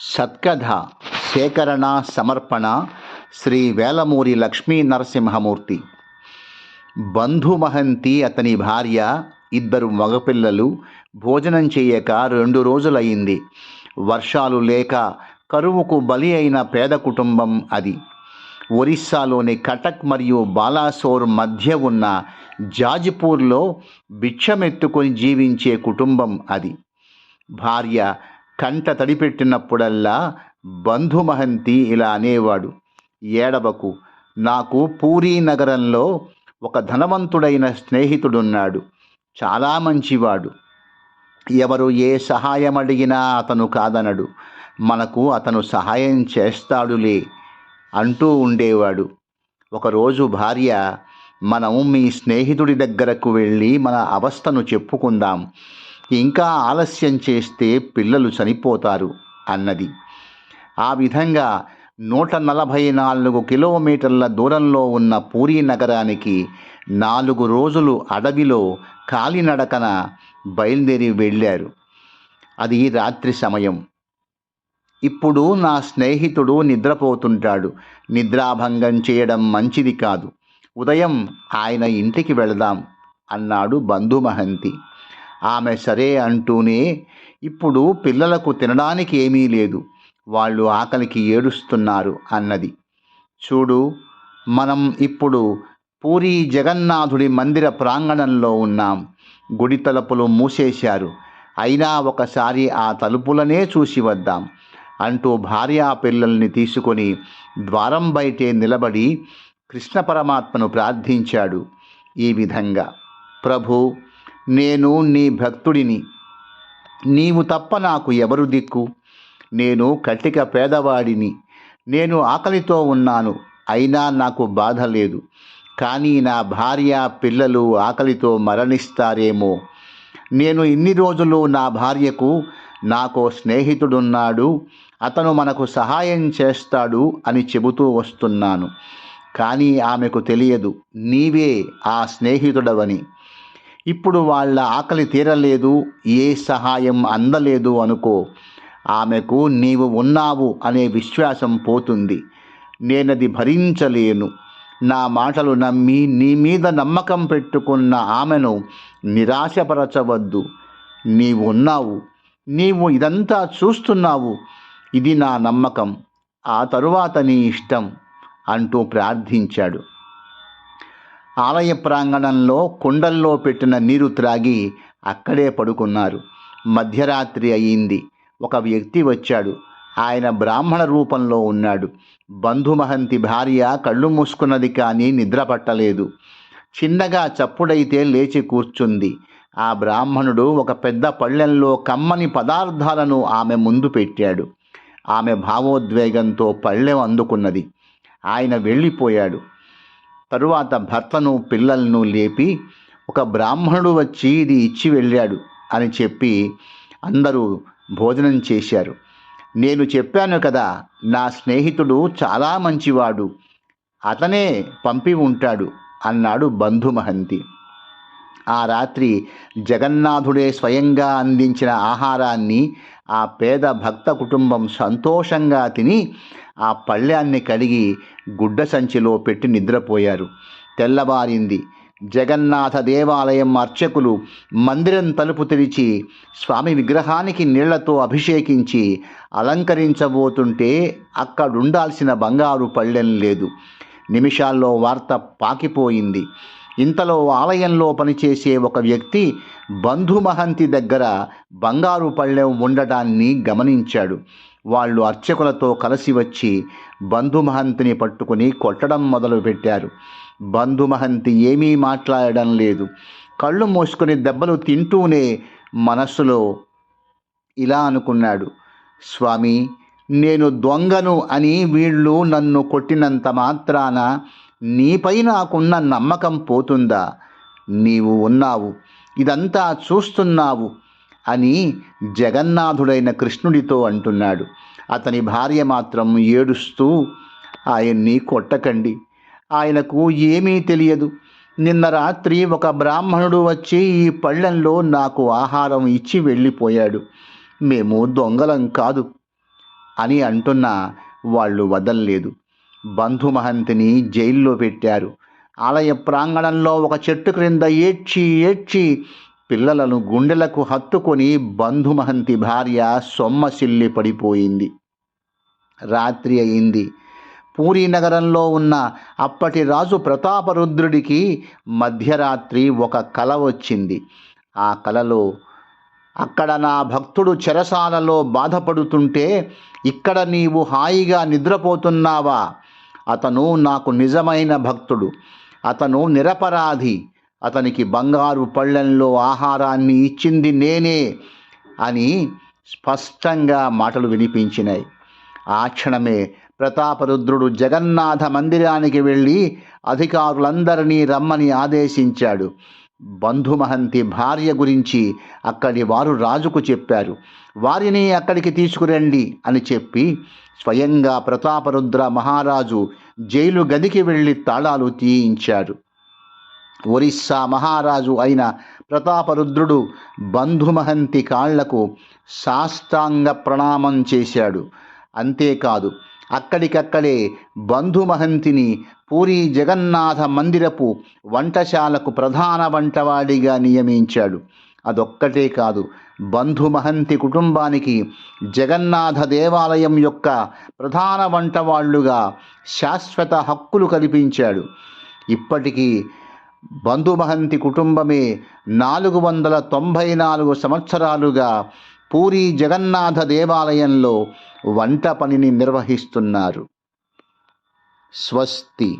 సత్కథ సేకరణ సమర్పణ శ్రీ వేలమూరి లక్ష్మీ నరసింహమూర్తి. బంధుమహంతి అతని భార్య ఇద్దరు మగపిల్లలు భోజనం చేయక రెండు రోజులయ్యింది. వర్షాలు లేక కరువుకు బలి అయిన పేద కుటుంబం అది. ఒరిస్సాలోని కటక్ మరియు బాలాసోర్ మధ్య ఉన్న జాజిపూర్లో భిక్షమెత్తుకొని జీవించే కుటుంబం అది. భార్య కంట తడిపెట్టినప్పుడల్లా బంధుమహంతి ఇలా అనేవాడు ఏడవకు నాకు పూరీ నగరంలో ఒక ధనవంతుడైన స్నేహితుడున్నాడు చాలా మంచివాడు. ఎవరు ఏ సహాయం అడిగినా అతను కాదనడు మనకు అతను సహాయం చేస్తాడులే అంటూ ఉండేవాడు. ఒకరోజు భార్య మనం మీ స్నేహితుడి దగ్గరకు వెళ్ళి మన అవస్థను చెప్పుకుందాం ఇంకా ఆలస్యం చేస్తే పిల్లలు చనిపోతారు అన్నది. ఆ విధంగా నూట నలభై నాలుగు కిలోమీటర్ల దూరంలో ఉన్న పూరీ నగరానికి నాలుగు రోజులు అడవిలో కాలినడకన బయలుదేరి వెళ్ళారు. అది రాత్రి సమయం. ఇప్పుడు నా స్నేహితుడు నిద్రపోతుంటాడు. నిద్రాభంగం చేయడం మంచిది కాదు. ఉదయం ఆయన ఇంటికి వెళదాం అన్నాడు బంధుమహంతి. ఆమె సరే అంటూనే ఇప్పుడు పిల్లలకు తినడానికి ఏమీ లేదు. వాళ్ళు ఆకలికి ఏడుస్తున్నారు అన్నది. చూడు మనం ఇప్పుడు పూరి జగన్నాథుడి మందిర ప్రాంగణంలో ఉన్నాం. గుడి తలుపులు మూసేశారు. అయినా ఒకసారి ఆ తలుపులనే చూసి వద్దాం అంటూ భార్యా పిల్లల్ని తీసుకొని ద్వారం బయటే నిలబడి కృష్ణ పరమాత్మను ప్రార్థించాడు ఈ విధంగా. ప్రభు నేను నీ భక్తుడిని. నీవు తప్ప నాకు ఎవరు దిక్కు? నేను కటిక పేదవాడిని. నేను ఆకలితో ఉన్నాను అయినా నాకు బాధ లేదు. కానీ నా భార్య పిల్లలు ఆకలితో మరణిస్తారేమో. నేను ఇన్ని రోజులు నా భార్యకు నాకో స్నేహితుడున్నాడు అతను మనకు సహాయం చేస్తాడు అని చెబుతూ వస్తున్నాను. కానీ ఆమెకు తెలియదు నీవే ఆ స్నేహితుడవని. ఇప్పుడు వాళ్ళ ఆకలి తీరలేదు ఏ సహాయం అందలేదు అనుకో ఆమెకు నీవు ఉన్నావు అనే విశ్వాసం పోతుంది. నేనది భరించలేను. నా మాటలు నమ్మి నీ మీద నమ్మకం పెట్టుకున్న ఆమెను నిరాశపరచవద్దు. నీవు ఉన్నావు. నీవు ఇదంతా చూస్తున్నావు. ఇది నా నమ్మకం. ఆ తరువాత నీ ఇష్టం అంటూ ప్రార్థించాడు. ఆలయ ప్రాంగణంలో కుండల్లో పెట్టిన నీరు త్రాగి అక్కడే పడుకున్నారు. మధ్యరాత్రి అయింది. ఒక వ్యక్తి వచ్చాడు. ఆయన బ్రాహ్మణ రూపంలో ఉన్నాడు. బంధుమహంతి భార్య కళ్ళు మూసుకున్నది కానీ నిద్ర పట్టలేదు చిన్నగా చప్పుడైతే లేచి కూర్చుంది. ఆ బ్రాహ్మణుడు ఒక పెద్ద పళ్ళెంలో కమ్మని పదార్థాలను ఆమె ముందు పెట్టాడు. ఆమె భావోద్వేగంతో పళ్ళెం అందుకున్నది. ఆయన వెళ్ళిపోయాడు. తరువాత భర్తను పిల్లలను లేపి ఒక బ్రాహ్మణుడు వచ్చి ఇది ఇచ్చి వెళ్ళాడు అని చెప్పి అందరూ భోజనం చేశారు. నేను చెప్పాను కదా నా స్నేహితుడు చాలా మంచివాడు అతనే పంపి ఉంటాడు అన్నాడు బంధుమహంతి. ఆ రాత్రి జగన్నాథుడే స్వయంగా అందించిన ఆహారాన్ని ఆ పేద భక్త కుటుంబం సంతోషంగా తిని ఆ పళ్ళాన్ని కడిగి గుడ్డ సంచిలో పెట్టి నిద్రపోయారు. తెల్లవారింది. జగన్నాథ దేవాలయం అర్చకులు మందిరం తలుపు తెరిచి స్వామి విగ్రహానికి నీళ్ళతో అభిషేకించి అలంకరించబోతుంటే అక్కడుండాల్సిన బంగారు పళ్ళెం లేదు. నిమిషాల్లో వార్త పాకిపోయింది. ఇంతలో ఆలయంలో పనిచేసే ఒక వ్యక్తి బంధుమహంతి దగ్గర బంగారు పళ్ళెం ఉండటాన్ని గమనించాడు. వాళ్ళు అర్చకులతో కలిసి వచ్చి బంధుమహంతిని పట్టుకుని కొట్టడం మొదలుపెట్టారు. బంధుమహంతి ఏమీ మాట్లాడడం లేదు. కళ్ళు మూసుకుని దెబ్బలు తింటూనే మనస్సులో ఇలా అనుకున్నాడు. స్వామి నేను దొంగను అని వీళ్ళు నన్ను కొట్టినంత మాత్రాన నీపై నాకున్న నమ్మకం పోతుందా? నీవు ఉన్నావు. ఇదంతా చూస్తున్నావు. అని జగన్నాథుడైన కృష్ణుడితో అంటున్నాడు. అతని భార్య మాత్రం ఏడుస్తూ ఆయన్ని కొట్టకండి. ఆయనకు ఏమీ తెలియదు. నిన్న రాత్రి ఒక బ్రాహ్మణుడు వచ్చి ఈ పళ్ళెంలో నాకు ఆహారం ఇచ్చి వెళ్ళిపోయాడు. మేము దొంగలం కాదు అని అంటున్నా వాళ్ళు వదల్లేదు. బంధుమహంతిని జైల్లో పెట్టారు. ఆలయ ప్రాంగణంలో ఒక చెట్టు క్రింద ఏడ్చి ఏడ్చి పిల్లలను గుండెలకు హత్తుకొని బంధుమహంతి భార్య సొమ్మసిల్లి పడిపోయింది. రాత్రి అయింది. పూరీ నగరంలో ఉన్న అప్పటి రాజు ప్రతాపరుద్రుడికి మధ్యరాత్రి ఒక కల వచ్చింది. ఆ కలలో అక్కడ నా భక్తుడు చెరసాలలో బాధపడుతుంటే ఇక్కడ నీవు హాయిగా నిద్రపోతున్నావా? అతను నాకు నిజమైన భక్తుడు. అతను నిరపరాధి. అతనికి బంగారు పళ్ళెంలో ఆహారాన్ని ఇచ్చింది నేనే అని స్పష్టంగా మాటలు వినిపించినాయి. ఆ క్షణమే ప్రతాపరుద్రుడు జగన్నాథ మందిరానికి వెళ్ళి అధికారులందరినీ రమ్మని ఆదేశించాడు. బంధుమహంతి భార్య గురించి అక్కడి వారు రాజుకు చెప్పారు. వారిని అక్కడికి తీసుకురండి అని చెప్పి స్వయంగా ప్రతాపరుద్ర మహారాజు జైలు గదికి వెళ్ళి తాళాలు తీయించాడు. ఒరిస్సా మహారాజు అయిన ప్రతాపరుద్రుడు బంధుమహంతి కాళ్ళకు సాష్టాంగ ప్రణామం చేశాడు. అంతేకాదు అక్కడికక్కడే బంధుమహంతిని పూరి జగన్నాథ మందిరపు వంటశాలకు ప్రధాన వంటవాడిగా నియమించాడు. అదొక్కటే కాదు బంధుమహంతి కుటుంబానికి జగన్నాథ దేవాలయం యొక్క ప్రధాన వంటవాళ్ళుగా శాశ్వత హక్కులు కల్పించాడు. ఇప్పటికీ బంధుమహంతి కుటుంబమే నాలుగు వందల తొంభై నాలుగు సంవత్సరాలుగా పూరి జగన్నాథ దేవాలయంలో వంట పనిని నిర్వహిస్తున్నారు. స్వస్తి.